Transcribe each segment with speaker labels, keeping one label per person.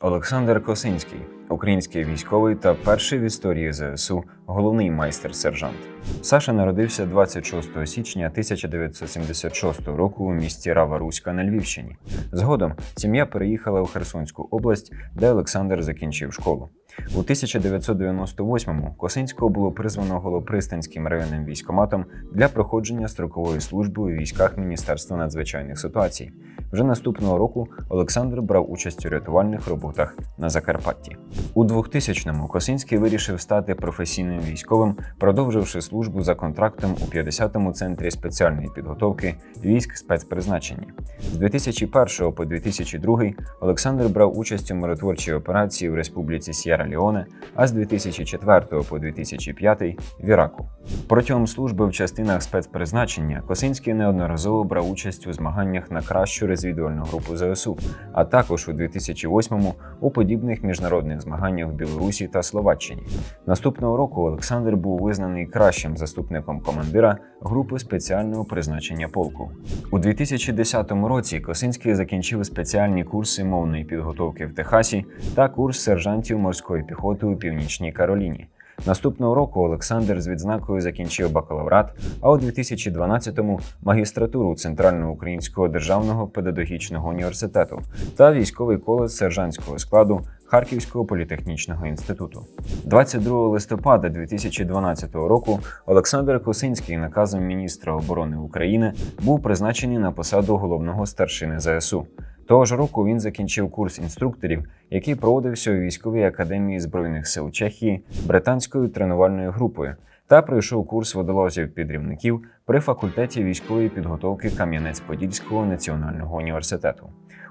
Speaker 1: Олександр Косинський, український військовий та перший в історії ЗСУ головний майстер-сержант. Саша народився 26 січня 1976 року у місті Рава-Руська на Львівщині. Згодом сім'я переїхала у Херсонську область, де Олександр закінчив школу. У 1998-му Косинського було призвано Голопристанським районним військоматом для проходження строкової служби у військах Міністерства надзвичайних ситуацій. Вже наступного року Олександр брав участь у рятувальних роботах на Закарпатті. У 2000-му Косинський вирішив стати професійним військовим, продовживши службу за контрактом у 50-му центрі спеціальної підготовки військ спецпризначення. З 2001 по 2002 Олександр брав участь у миротворчій операції в Республіці Сєра Леоне, а з 2004 по 2005 в Іраку. Протягом служби в частинах спецпризначення Косинський неодноразово брав участь у змаганнях на кращу розвідувальну групу ЗСУ, а також у 2008-му у подібних міжнародних змаганнях в Білорусі та Словаччині. Наступного року Олександр був визнаний кращим заступником командира групи спеціального призначення полку. У 2010 році Косинський закінчив спеціальні курси мовної підготовки в Техасі та курс сержантів морської піхоти у Північній Кароліні. Наступного року Олександр з відзнакою закінчив бакалаврат, а у 2012-му магістратуру Центральноукраїнського державного педагогічного університету та військовий коледж сержантського складу Харківського політехнічного інституту. 22 листопада 2012 року Олександр Косинський наказом міністра оборони України був призначений на посаду головного старшини ЗСУ. Того ж року він закінчив курс інструкторів, який проводився у військовій академії збройних сил Чехії британською тренувальною групою, та пройшов курс водолазів-підрівників при факультеті військової підготовки Кам'янець-Подільського національного університету.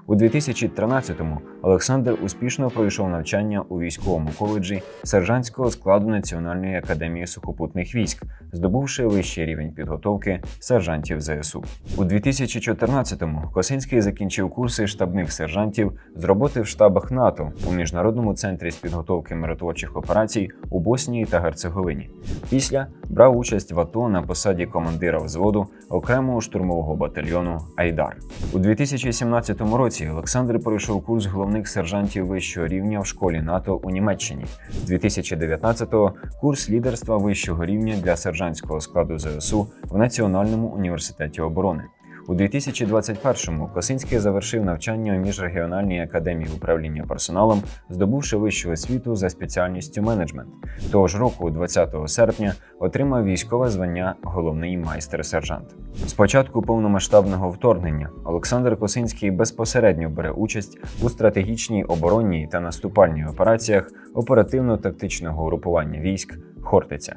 Speaker 1: У 2013-му Олександр успішно пройшов навчання у військовому коледжі сержантського складу Національної академії сухопутних військ, здобувши вищий рівень підготовки сержантів ЗСУ. У 2014-му Косинський закінчив курси штабних сержантів з роботи в штабах НАТО у міжнародному центрі з підготовки миротворчих операцій у Боснії та Герцеговині. Після брав участь в АТО на посаді командира взводу окремого штурмового батальйону Айдар. У 2017 році Олександр пройшов курс головних сержантів вищого рівня в школі НАТО у Німеччині. З 2019-го курс лідерства вищого рівня для сержантського складу ЗСУ в Національному університеті оборони. У 2021-му Косинський завершив навчання у міжрегіональній академії управління персоналом, здобувши вищу освіту за спеціальністю менеджмент. Того ж року, 20 серпня, отримав військове звання головний майстер-сержант. З початку повномасштабного вторгнення Олександр Косинський безпосередньо бере участь у стратегічній оборонній та наступальній операціях оперативно-тактичного групування військ Хортиця.